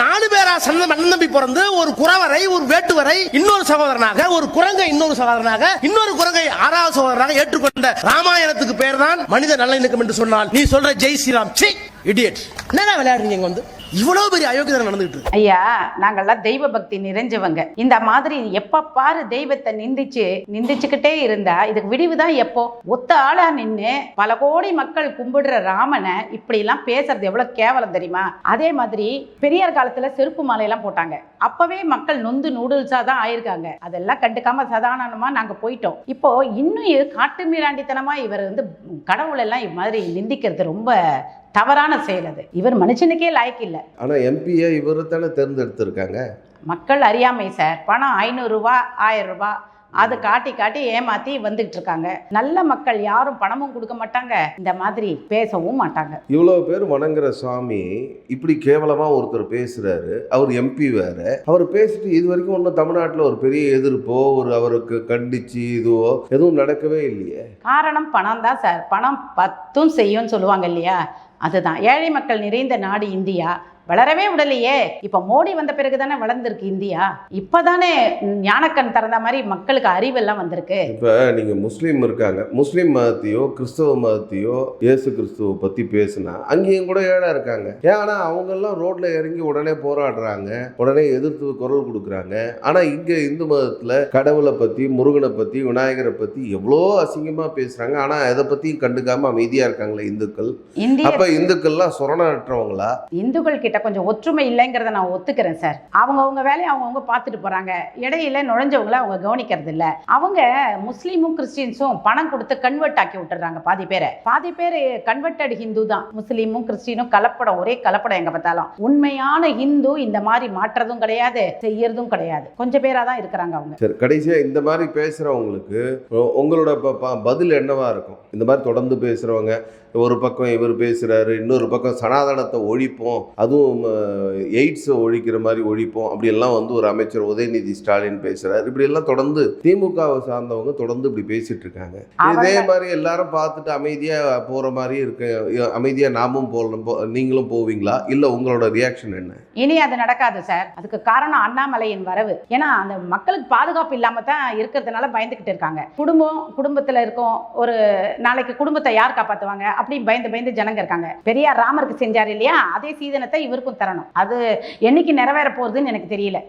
நாலு பேரா சந்த மண்ணன் தம்பி பிறந்து ஒரு குறவரை ஒரு வேட்டுவரை இன்னொரு சகோதரனாக ஒரு குரங்கை இன்னொரு சகோதரனாக இன்னொரு குரங்கை ஆறாவது சகோதரனாக ஏற்றுக்கொண்ட ராமாயணத்துக்கு பேர் தான் மனித நல்ல இணக்கம் என்று சொன்னால். நீ சொல்ற ஜெய் ஸ்ரீராம். சி இடியட் என்ன விளையாடுறீங்க வந்து? இவ்வளவு பெரிய அயோக்கியதை நடந்துகிட்டு ஐயா நாங்கெல்லாம் தெய்வ பக்தி நிறைஞ்சவங்க. இந்த மாதிரி எப்ப பாரு தெய்வத்தை நிந்திச்சு நிந்திச்சுக்கிட்டே இருந்தா இதுக்கு விடிவுதான் எப்போ? ஒத்த ஆளா நின்னு பல கோடி மக்கள் கும்பிடுற ராமனை இப்படி எல்லாம் பேசுறது எவ்வளவு கேவலம் தெரியுமா? அதே மாதிரி பெரியார் காலத்துல செருப்பு மாலையெல்லாம் போட்டாங்க. அப்பவே மக்கள் நொந்து நூடுல்ஸா தான் ஆயிருக்காங்க. அதெல்லாம் கண்டுக்காம சாதாரணமா நாங்க போயிட்டோம். இப்போ இன்னும் காட்டு மீராண்டித்தனமா இவர் வந்து கடவுளெல்லாம் இது மாதிரி நிந்திக்கிறது ரொம்ப தவறான செயல் அது. இவர் மனுஷனுக்கே லாய்க்கு இல்லை. ஆனா எம்பியை இவரை தானே தேர்ந்தெடுத்திருக்காங்க. மக்கள் அறியாமை சார். பணம் ஐநூறுரூவா ஆயிரம் ரூபாய் அதை காட்டி காட்டி ஏமாத்தி வந்துகிட்டு இருக்காங்க. நல்ல மக்கள் யாரும் பணமும் கொடுக்க மாட்டாங்க. இந்த மாதிரி பேசவும் மாட்டாங்க. இவ்வளவு பேர் வணங்குற சாமி இப்படி கேவலமா ஒருத்தர் பேசுறாரு. அவர் எம்பி வேற. அவர் பேசிட்டு இது வரைக்கும் ஒன்றும் தமிழ்நாட்டில் ஒரு பெரிய எதிர்ப்போ ஒரு அவருக்கு கண்டிச்சு இதுவோ எதுவும் நடக்கவே இல்லையே. காரணம் பணம் தான் சார். பணம் பத்தும் செய்யும்னு சொல்லுவாங்க இல்லையா? அதுதான். ஏழை மக்கள் நிறைந்த நாடு இந்தியா. வளரவே விடலையே. இப்போ மோடி வந்த பிறகு தானே வளர்ந்துருக்கு இந்தியா? இப்போதானே ஞானக்கண் திறந்த மாதிரி மக்களுக்கு அறிவெல்லாம் வந்திருக்கு. இப்போ நீங்க முஸ்லீம் இருக்காங்க. முஸ்லீம் மதத்தையோ கிறிஸ்தவ மதத்தையோ இயேசு கிறிஸ்துவ பத்தி பேசுனா அங்கேயும் கூட ஏழா இருக்காங்க. ஏன்னா அவங்க எல்லாம் ரோட்ல இறங்கி உடனே போராடுறாங்க. உடனே எதிர்த்து குரல் கொடுக்குறாங்க. ஆனா இங்க இந்து மதத்துல கடவுளை பத்தி முருகனை பத்தி விநாயகரை பத்தி எவ்வளோ அசிங்கமா பேசுறாங்க. ஆனா எதை பத்தியும் கண்டுக்காம அமைதியா இருக்காங்களே இந்துக்கள். அப்ப இந்துக்கள்லாம் சுரணற்றவங்களா இந்துக்கள் கிட்ட கொஞ்சம் ஒற்றுமை இல்லைங்கிறத நான் ஒத்துக்கிறேன் சார். அவங்கவுங்க வேலையை அவங்கவுங்க பார்த்துட்டு போறாங்க. இடையில நுழைஞ்சவங்கள அவங்க கவனிக்கிறது இல்ல அவங்க முஸ்லீமும் கிறிஸ்டின்ஸும் பணம் கொடுத்து கன்வெர்ட் ஆக்கி விட்டுறாங்க பாதி பேரை. பாதி பேர் கன்வெர்டட் ஹிந்து தான். முஸ்லீமும் கிறிஸ்டினும் கலப்படம் ஒரே கலப்படம் எங்க பார்த்தாலும். உண்மையான ஹிந்து இந்த மாதிரி மாற்றதும் கிடையாது செய்யறதும் கிடையாது. கொஞ்சம் பேரா தான் இருக்கிறாங்க அவங்க. சரி கடைசியா இந்த மாதிரி பேசுறவங்களுக்கு உங்களோட ப- பதில் என்னவா இருக்கும்? இந்த மாதிரி தொடர்ந்து பேசுறவங்க ஒரு பக்கம் இவர் பேசுறாரு இன்னொரு பக்கம் சனாதனத்தை ஒழிப்போம் அதுவும் எய்ட்ஸை ஒழிக்கிற மாதிரி ஒழிப்போம். அப்படி எல்லாம் வந்து ஒரு அமைச்சர் உதயநிதி ஸ்டாலின் பேசுறாரு. இப்படி எல்லாம் தொடர்ந்து திமுகவை சார்ந்தவங்க தொடர்ந்து இப்படி பேசிட்டு இருக்காங்க. இதே மாதிரி எல்லாரும் பார்த்துட்டு அமைதியா போற மாதிரி இருக்கு அமைதியா நாமும் போகணும் நீங்களும் போவீங்களா? இல்ல உங்களோட ரியாக்ஷன் என்ன? இனி அது நடக்காது சார் அதுக்கு காரணம் அண்ணாமலையின் வரவு. ஏன்னா அந்த மக்களுக்கு பாதுகாப்பு இல்லாம தான் இருக்கிறதுனால பயந்துகிட்டு இருக்காங்க. குடும்பம் குடும்பத்துல இருக்கும். ஒரு நாளைக்கு குடும்பத்தை யார் காப்பாத்துவாங்க? அப்படி பயந்து பயந்து ஜனங்க இருக்காங்க. பெரியார் ராமருக்கு செஞ்சார் இல்லையா? அதே சீதனத்தை இவருக்கும் தரணும். அது என்னைக்கு நிறைவேற போகுதுன்னு எனக்கு தெரியல.